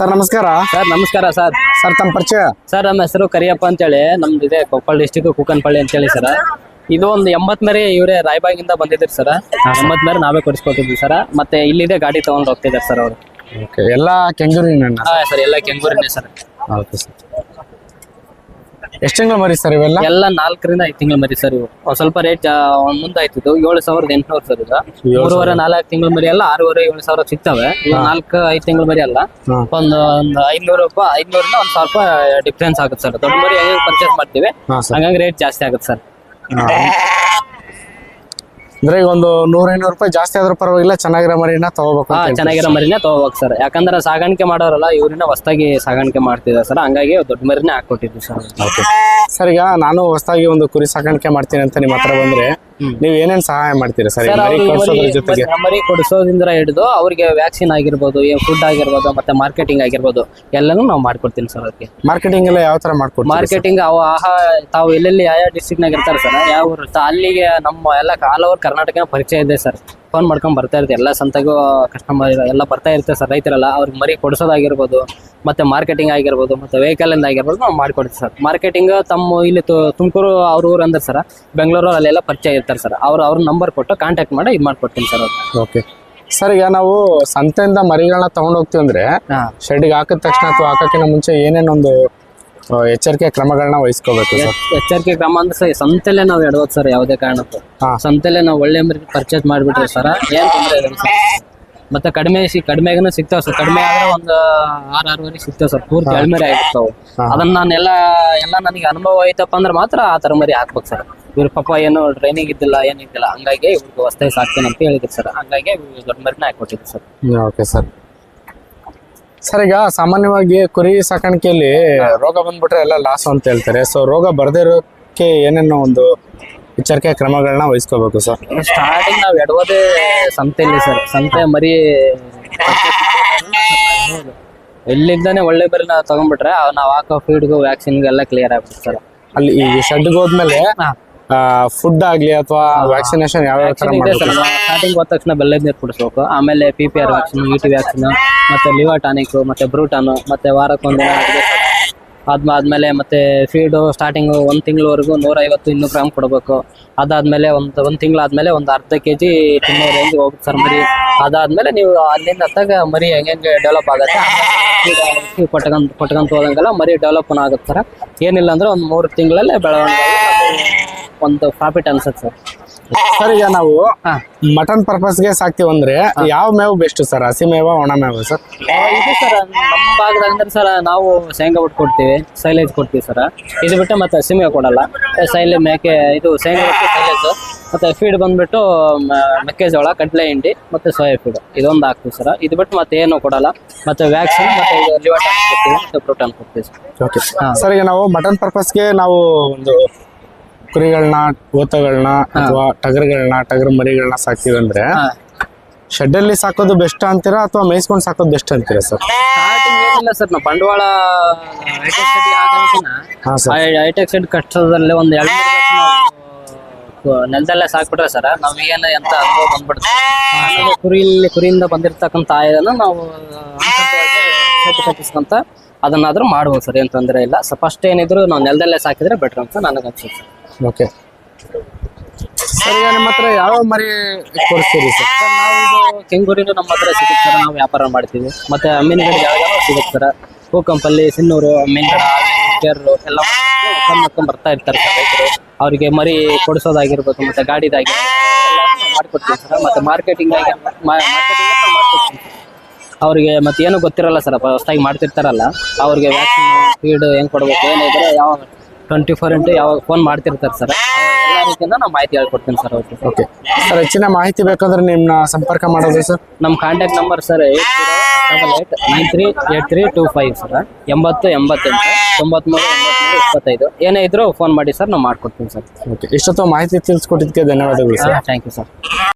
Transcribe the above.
Sir ನಮಸ್ಕಾರ. Sir ನಮಸ್ಕಾರ sir. Sir ತಮ್ಮ ಪರಿಚಯ. ಸರ್ ನಮ್ಮ ಹೆಸರು ಕರಿಯಪ್ಪ ಅಂತೇಳಿ. ನಮ್ದು ಇದೆ ಕೊಪ್ಪಳ ಡಿಸ್ಟಿಕ್ ಕುಕ್ಕನಪಳ್ಳಿ ಅಂತೇಳಿ ಸರ್. ಇದು ಒಂದು ಎಂಬತ್ ಮರಿ ಇವರೇ ರಾಯಬಾಗಿಂದ ಬಂದಿದ್ರಿ ಸರ್. ಎಂಬತ್ ಮೇರೆ ನಾವೇ ಕೊಡಿಸ್ಕೊತಿದ್ವಿ ಸರ್. ಮತ್ತೆ ಇಲ್ಲಿದೆ ಗಾಡಿ ತಗೊಂಡು ಹೋಗ್ತಿದ್ದಾರೆ ಸರ್ ಅವರು. ಎಲ್ಲ ಕೆಂಗೂರಿನ ಸರ್ ಎಲ್ಲ ಕೆಂಗೂರಿನೇ ಸರ್. Okay sir. ಎಷ್ಟು ತಿಂಗಳು ಮರಿ ಸರ್ ಇವೆಲ್ಲ? ಎಲ್ಲ ನಾಲ್ಕರಿಂದ ಐದು ತಿಂಗಳು ಮರಿ ಸರ್ ಇವು. ಒಂದ್ ಸ್ವಲ್ಪ ರೇಟ್ ಮುಂದೆ ಆಯ್ತು ಏಳು ಸಾವಿರದ ಎಂಟುನೂರು ಸರ್ ಈಗ ಮೂರುವರೆ ನಾಲ್ಕು ತಿಂಗಳು ಮರಿ ಎಲ್ಲ ಆರೂವರೆ ಏಳು ಸಾವಿರ ಸಿಗ್ತವೆ. ನಾಲ್ಕು ಐದು ತಿಂಗಳು ಮರಿ ಅಲ್ಲ. ಒಂದು ಒಂದು ಐದ್ನೂರು ರೂಪಾಯಿ ಐದ್ನೂರಿಂದ ಒಂದ್ ಸಾವಿರ ರೂಪಾಯಿ ಡಿಫ್ರೆನ್ಸ್ ಆಗುತ್ತೆ ಸರ್. ದೊಡ್ಡ ಮರಿ ಹೆಂಗೆ ಪರ್ಚೇಸ್ ಮಾಡ್ತೀವಿ. ಹಂಗಾಗಿ ರೇಟ್ ಜಾಸ್ತಿ ಆಗುತ್ತೆ ಸರ್. ಅಂದ್ರೆ ಈಗ ಒಂದು ನೂರ ಐನೂರು ರೂಪಾಯಿ ಜಾಸ್ತಿ ಆದ್ರೂ ಪರವಾಗಿಲ್ಲ ಚೆನ್ನಾಗಿರೋ ಮರಿನ ತಗೋಬೇಕು ಹಾ ಚೆನ್ನಾಗಿರೋ ಮರಿನೇ ತಗೋಬೇಕು ಸರ್. ಯಾಕಂದ್ರೆ ಸಾಗಾಣಿಕೆ ಮಾಡೋರಲ್ಲ ಇವ್ರನ್ನ ಹೊಸದಾಗಿ ಸಾಗಾಣಿಕೆ ಮಾಡ್ತಿದ್ದಾರೆ ಸರ್. ಹಂಗಾಗಿ ದೊಡ್ಡ ಮರಿನೇ ಹಾಕೊಟ್ಟಿದ್ವಿ ಸರ್. ಸರ್ ಈಗ ನಾನು ಹೊಸದಾಗಿ ಒಂದು ಕುರಿ ಸಾಗಾಣಿಕೆ ಮಾಡ್ತೀನಿ ಅಂತ ನಿಮ್ಮ ಹತ್ರ ಬಂದ್ರೆ ನೀವು ಏನೇನ್ ಸಹಾಯ ಮಾಡ್ತೀರಾ ಸರ್? ಮರಿ ಕೊಡ್ಸೋದ್ರ ಜೊತೆಗೆ. ಮರಿ- ಮರಿ ಕೊಡಿಸೋದ್ರಿಂದ ಹಿಡಿದು ಅವ್ರಿಗೆ ವ್ಯಾಕ್ಸಿನ್ ಆಗಿರ್ಬೋದು ಫುಡ್ ಆಗಿರ್ಬೋದು ಮತ್ತೆ ಮಾರ್ಕೆಟಿಂಗ್ ಆಗಿರ್ಬೋದು ಎಲ್ಲಾನು ನಾವು ಮಾಡ್ಕೊಡ್ತೀನಿ ಸರ್ ಅದಕ್ಕೆ ಮಾರ್ಕೆಟಿಂಗ್ ಎಲ್ಲ ಯಾವ ತರ ಮಾಡ್ಕೊಡ್ತೀರಾ ಮಾರ್ಕೆಟಿಂಗ್ ಅವ ಆಹಾ ತಾವು ಎಲ್ಲೆಲ್ಲಿ ಯಾವ ಡಿಸ್ಟ್ರಿಕ್ಟ್ ನಾಗ ಇರ್ತಾರೆ ಸರ್? ಯಾವ ಊರು ಅಲ್ಲಿಗೆ ನಮ್ಮ ಎಲ್ಲ ಆಲ್ ಓವರ್ ಕರ್ನಾಟಕ ಪರಿಚಯ ಇದೆ ಸರ್. ಫೋನ್ ಮಾಡ್ಕೊಂಡು ಬರ್ತಾ ಇರ್ತೀವಿ ಎಲ್ಲ ಸಂತೆಗೂ ಕಸ್ಟಮರ್ ಎಲ್ಲ ಬರ್ತಾ ಇರ್ತಾರೆ ಸರ್. ರೈತರೆಲ್ಲ ಅವ್ರಿಗೆ ಮರಿ ಕೊಡಿಸೋದಾಗಿರ್ಬೋದು ಮತ್ತೆ ಮಾರ್ಕೆಟಿಂಗ್ ಆಗಿರ್ಬೋದು ಮತ್ತೆ ವೆಹಿಕಲಿಂದ ಆಗಿರ್ಬೋದು ನಾವು ಮಾಡ್ಕೊಡ್ತೀವಿ ಸರ್. ಮಾರ್ಕೆಟಿಂಗ್ ತಮ್ಮ ಇಲ್ಲಿ ತುಮಕೂರು ಅವ್ರ ಊರು ಅಂದ್ರೆ ಸರ್ ಬೆಂಗಳೂರು ಅಲ್ಲೆಲ್ಲ ಪರಿಚಯ ಇರ್ತಾರೆ ಸರ್. ಅವ್ರು ಅವ್ರ ನಂಬರ್ ಕೊಟ್ಟು ಕಾಂಟ್ಯಾಕ್ಟ್ ಮಾಡಿ ಇದು ಮಾಡ್ಕೊಡ್ತೀನಿ ಸರ್ ಅವ್ರು ಓಕೆ ಸರ್ ಈಗ ನಾವು ಸಂತೆಯಿಂದ ಮರಿಗಳನ್ನ ತಗೊಂಡೋಗ್ತೀವಿ ಅಂದ್ರೆ ಶೆಡ್ಗೆ ಹಾಕಿದ ತಕ್ಷಣ ಅಥವಾ ಹಾಕೋಕ್ಕಿಂತ ಮುಂಚೆ ಏನೇನೊಂದು ಎಚ್ಚರಿಕೆ ಕ್ರಮಗಳನ್ನ ವಹಿಸ್ಕೋಬೇಕು ಸರ್ ಎಚ್ಚರಿಕೆ ಕ್ರಮ ಅಂದ್ರೆ ಸರ್ ಸಂತೆಲೆ ನಾವು ಎಡವತ್ತು ಸರ್ ಯಾವುದೇ ಕಾರಣಕ್ಕೂ. ಹಾ. ಸಂತೆಲೆ ನಾವು ಒಳ್ಳೆ ಮರಿ ಪರ್ಚೇಸ್ ಮಾಡ್ಬಿಟ್ರಿ ಸರ್ ಏನ್ ತೊಂದರೆ ಇಲ್ಲ ಸರ್ ಮತ್ತೆ ಕಡಿಮೆ ಸಿ ಕಡಿಮೆಗೂ ಸಿಗ್ತಾವ ಸರ್ ಕಡಿಮೆ ಆದ್ರೆ ಒಂದು ಆರ್ ಆರೂವರೆಗೆ ಸಿಗ್ತಾವ ಸರ್ ಪೂರ್ತಿ ಎಳ್ಮೆರಿ ಆಗಿರ್ತಾವ. ಹಾ. ಅದನ್ನ ನಾನೆಲ್ಲ ಎಲ್ಲ ನನಗೆ ಅನುಭವ ಐತಪ್ಪ ಅಂದ್ರೆ ಮಾತ್ರ ಆ ತರ ಮರಿ ಹಾಕ್ಬೇಕು ಸರ್ ಇವ್ರ ಪಾಪ ಏನು ಟ್ರೈನಿಂಗ್ ಇದ್ದಿಲ್ಲ ಏನಿದ್ದಿಲ್ಲ ಹಂಗಾಗಿ ಇವ್ರಿಗೆ ಹೊಸ್ತಾಗಿ ಸಾಕ್ತೇನೆ ಅಂತ ಹೇಳಿದ್ರು ಸರ್ ಹಂಗಾಗಿ ಇವ್ರಿಗೆ ದೊಡ್ಡ ಮರಿನ ಹಾಕೊಟ್ಟಿದ್ರು ಸರ್ ಓಕೆ ಸರ್ ಸರ್ ಈಗ ಸಾಮಾನ್ಯವಾಗಿ ಕುರಿ ಸಾಕಾಣಿಕೆಯಲ್ಲಿ ರೋಗ ಬಂದ್ಬಿಟ್ರೆ ಎಲ್ಲ ಲಾಸ್ ಅಂತ ಹೇಳ್ತಾರೆ. ಸೊ ರೋಗ ಬರ್ದೇ ಇರೋಕೆ ಏನೇನೋ ಒಂದು ಎಚ್ಚರಿಕೆ ಕ್ರಮಗಳನ್ನ ವಹಿಸ್ಕೋಬೇಕು ಸರ್ ಸ್ಟಾರ್ಟಿಂಗ್ ನಾವು ಎಡವದೇ ಸಂತೆಯಲ್ಲಿ ಸರ್ ಸಂತೆ ಮರಿ ಎಲ್ಲಿಂದಾನೆ ಒಳ್ಳೆ ಬರೀ ನಾವು ತಗೊಂಡ್ಬಿಟ್ರೆ ನಾವು ಹಾಕೋ ಫೀಡ್ಗೂ ವ್ಯಾಕ್ಸಿನ್ಗೂ ಎಲ್ಲ ಕ್ಲಿಯರ್ ಆಗ್ಬಿಡ್ತಾರೆ ಸರ್ ಅಲ್ಲಿ ಈ ಶೆಡ್ಗೆ ಹೋದ್ಮೇಲೆ ಫುಡ್ ಆಗ್ಲಿ ಅಥವಾ ವ್ಯಾಕ್ಸಿನೇಷನ್ ಯಾವ ಯಾವ ತರ ಮಾಡಬೇಕು? ಸ್ಟಾರ್ಟಿಂಗ್ ಹೋದ ತಕ್ಷಣ ಬೆಲ್ಲದ ನೀರು ಕುಡಿಸ್ಬೇಕು. ಆಮೇಲೆ P P R vaccine E T vaccine ಮತ್ತೆ ಲಿವರ್ ಟಾನಿಕ್ ಮತ್ತೆ ಬ್ರೂಟಾನ್ ಮತ್ತೆ ವಾರಕ್ಕೊಂದಿನ ಅದಾದ್ಮೇಲೆ ಮತ್ತೆ ಫೀಡು ಸ್ಟಾರ್ಟಿಂಗ್ ಒಂದು ತಿಂಗಳವರೆಗೂ ನೂರ ಐವತ್ತು ಇನ್ನೂರು ಗ್ರಾಮ್ ಕೊಡಬೇಕು. ಅದಾದ್ಮೇಲೆ ಒಂದು ಒಂದು ತಿಂಗಳಾದ್ಮೇಲೆ ಒಂದು ಅರ್ಧ ಕೆ ಜಿ ತಿನ್ನೋ ರೇಂಜ್ ಹೋಗುತ್ತೆ ಸರ್ ಮರಿ. ಅದಾದ್ಮೇಲೆ ನೀವು ಅಲ್ಲಿಂದ ಹತ್ತಾಗ ಮರಿ ಹೆಂಗೆ ಡೆವಲಪ್ ಆಗುತ್ತೆ ಕೊಟ್ಕೊಂತ ಕೊಟ್ಕೊಂತ ಹೋದಂಗೆಲ್ಲ ಮರಿ ಡೆವಲಪ್ ಆಗುತ್ತೆ ಸರ್. ಏನಿಲ್ಲ ಅಂದ್ರೆ ಒಂದು ಮೂರು ತಿಂಗಳಲ್ಲೇ ಬೆಳವಣಿಗೆ ಒಂದು ಪ್ರಾಫಿಟ್ ಅನ್ಸುತ್ತೆ ಸರ್. ಸರ್ ಈಗ ನಾವು ಮಟನ್ ಪರ್ಪಸ್ಗೆ ಸಾಕ್ತಿವಿ ಅಂದ್ರೆ ಯಾವ ಮೇವು ಬೆಸ್ಟ್ ಸರ್? ಹಸಿ ಮೇವ ಒಣ ಮೇವ ಸರ್? ಇದು ಸರ್ ನಮ್ಮ ಭಾಗದಾಗ ಅಂದ್ರೆ ಸರ್ ನಾವು ಶೇಂಗಾ ಬಿಟ್ಟು ಕೊಡ್ತೀವಿ ಸೈಲೇಜ್ ಕೊಡ್ತೀವಿ ಸರ್. ಇದು ಬಿಟ್ಟು ಮತ್ತೆ ಹಸಿಮೆ ಕೊಡಲ್ಲ. ಸೈಲೆ ಮೇಕೆ ಇದು ಶೇಂಗಾ ಬಿಟ್ಟು ಸೈಲೇಜ್ ಮತ್ತೆ ಫೀಡ್ ಬಂದ್ಬಿಟ್ಟು ಮೆಕ್ಕೆಜೋಳ ಕಡ್ಲೆ ಹಿಂಡಿ ಮತ್ತೆ ಸೋಯಾ ಫೀಡ್ ಇದೊಂದು ಹಾಕ್ತೀವಿ ಸರ್. ಇದು ಬಿಟ್ಟು ಮತ್ತೆ ಏನು ಕೊಡಲ್ಲ. ಮತ್ತೆ ವ್ಯಾಕ್ಸಿನ್ ಮತ್ತೆ ಇದು ಲಿವರ್ ಟಾನಿಕ್ ಕೊಡ್ತೀವಿ ಮತ್ತೆ ಪ್ರೋಟಾನ್ ಕೊಡ್ತೀವಿ ಸರ್. ಓಕೆ ಸರ್ ಈಗ ನಾವು ಮಟನ್ ಪರ್ಪಸ್ಗೆ ನಾವು ಒಂದು ಕುರಿಗಳನ್ನ ಗೋತಗಳನ್ನ ಅಥವಾ ಟಗರ್ಗಳನ್ನ ಟಗರ್ ಮರಿಗಳನ್ನ ಸಾಕ್ತಿವಿ ಅಂದ್ರೆ ಶೆಡ್ ಅಲ್ಲಿ ಸಾಕೋದು ಬೆಸ್ಟ್ ಅಂತೀರಾ ಅಥವಾ ಮೇಯಿಸ್ಕೊಂಡು ಸಾಕೋದು ಬೆಸ್ಟ್ ಅಂತೀರಾ ಸರ್? ಸ್ಟಾರ್ಟಿಂಗ್ ಏನಿಲ್ಲ ಸರ್ ನಾವು ಬಂಡವಾಳ ಹೈಟೆಕ್ ಸೆಟ್ ಕಟ್ಟೋದ್ರಲ್ಲಿ ಒಂದು ಎರಡು ನೆಲದಲ್ಲೇ ಸಾಕ್ಬಿಟ್ರೆ ಸರ್ ನಾವು ಏನು ಎಂತ ಅನುಭವ ಬಂದ್ಬಿಡುತ್ತೆ. ಆಮೇಲೆ ಕುರಿಯಲ್ಲಿ ಕುರಿಯಿಂದ ಬಂದಿರ್ತಕ್ಕಂಥ ಆಯುಧನ ನಾವು ಕಟ್ಟಿಸ್ಕೊಂತ ಅದನ್ನಾದ್ರೂ ಮಾಡ್ಬೋದು ಸರ್ ಏನು ತೊಂದರೆ ಇಲ್ಲ. ಸೊ ಫಸ್ಟ್ ಏನಿದ್ರು ನಾವು ನೆಲದಲ್ಲೇ ಸಾಕಿದ್ರೆ ಬೆಟ್ರ್ ಅಂತ ನನಗೆ ಅನ್ಸುತ್ತೆ ಸರ್ ಓಕೆ. ಸರ್, ಈಗ ನಿಮ್ಮ ಹತ್ರ ಯಾವ ಮರಿ ಕೊಡಿಸ್ತೀರಿ ಸರ್? ನಾವು ಕೆಂಗೂರಿನೂ ನಮ್ಮ ಹತ್ರ ಸಿಗುತ್ತೆ ಸರ್, ನಾವು ವ್ಯಾಪಾರ ಮಾಡ್ತೀವಿ. ಮತ್ತೆ ಯಾವ ಯಾವ ಸಿಗುತ್ತೆ ಸರ್. ಹೂಕಂಪಲ್ಲಿ, ಸಿನ್ನೂರು ಮೀನುಗಳ ಕೇರಳು ಎಲ್ಲ ಮಾಡ್ಕೊಂಡು ಬರ್ತಾ ಇರ್ತಾರೆ ಸರ್ ರೈತರು. ಅವರಿಗೆ ಮರಿ ಕೊಡಿಸೋದಾಗಿರ್ಬೋದು, ಮತ್ತೆ ಗಾಡಿದಾಗಿರ್ಬೋದು ಮಾಡ್ಕೊಡ್ತೀವಿ ಸರ್. ಮತ್ತೆ ಮಾರ್ಕೆಟಿಂಗ್ ಆಗಿ ಮಾರ್ಕೆಟಿಂಗ್ ಅವರಿಗೆ ಮತ್ತೆ ಏನು ಗೊತ್ತಿರಲ್ಲ ಸರ್, ಹೊಸ್ದಾಗಿ ಮಾಡ್ತಿರ್ತಾರಲ್ಲ, ಅವ್ರಿಗೆ ವ್ಯಾಕ್ಸಿನ್ ಫೀಡ್ ಹೆಂಗ್ ಕೊಡ್ಬೇಕು, ಏನಿದ್ರೆ ಯಾವ ಟ್ವೆಂಟಿ ಫೋರ್ ಇಂಟು ಯಾವಾಗ ಫೋನ್ ಮಾಡ್ತಿರ್ತಾರೆ ಸರ್. ಎಲ್ಲ ರೀತಿಯಿಂದ ನಾವು ಮಾಹಿತಿ ಹೇಳ್ಕೊಡ್ತೀನಿ ಸರ್ ಓಕೆ ಓಕೆ. ಸರ್ ಹೆಚ್ಚಿನ ಮಾಹಿತಿ ಬೇಕಂದ್ರೆ ನಿಮ್ಮನ್ನ ಸಂಪರ್ಕ ಮಾಡೋದು ಸರ್? ನಮ್ಮ contact number sir eight double eight nine three eight three two five sir. ಎಂಬತ್ತು ಎಂಬತ್ತೆಂಟು ತೊಂಬತ್ಮೂರು ಎಂಬತ್ಮೂರು ಇಪ್ಪತ್ತೈದು. ಏನೇ ಇದ್ರೂ ಫೋನ್ ಮಾಡಿ ಸರ್ ನಾವು ಮಾಡ್ಕೊಡ್ತೀನಿ ಸರ್. ಓಕೆ. ಇಷ್ಟೊತ್ತು ಮಾಹಿತಿ ತಿಳಿಸ್ಕೊಟ್ಟಿದ್ದಕ್ಕೆ ಧನ್ಯವಾದಗಳು ಸರ್. Thank you sir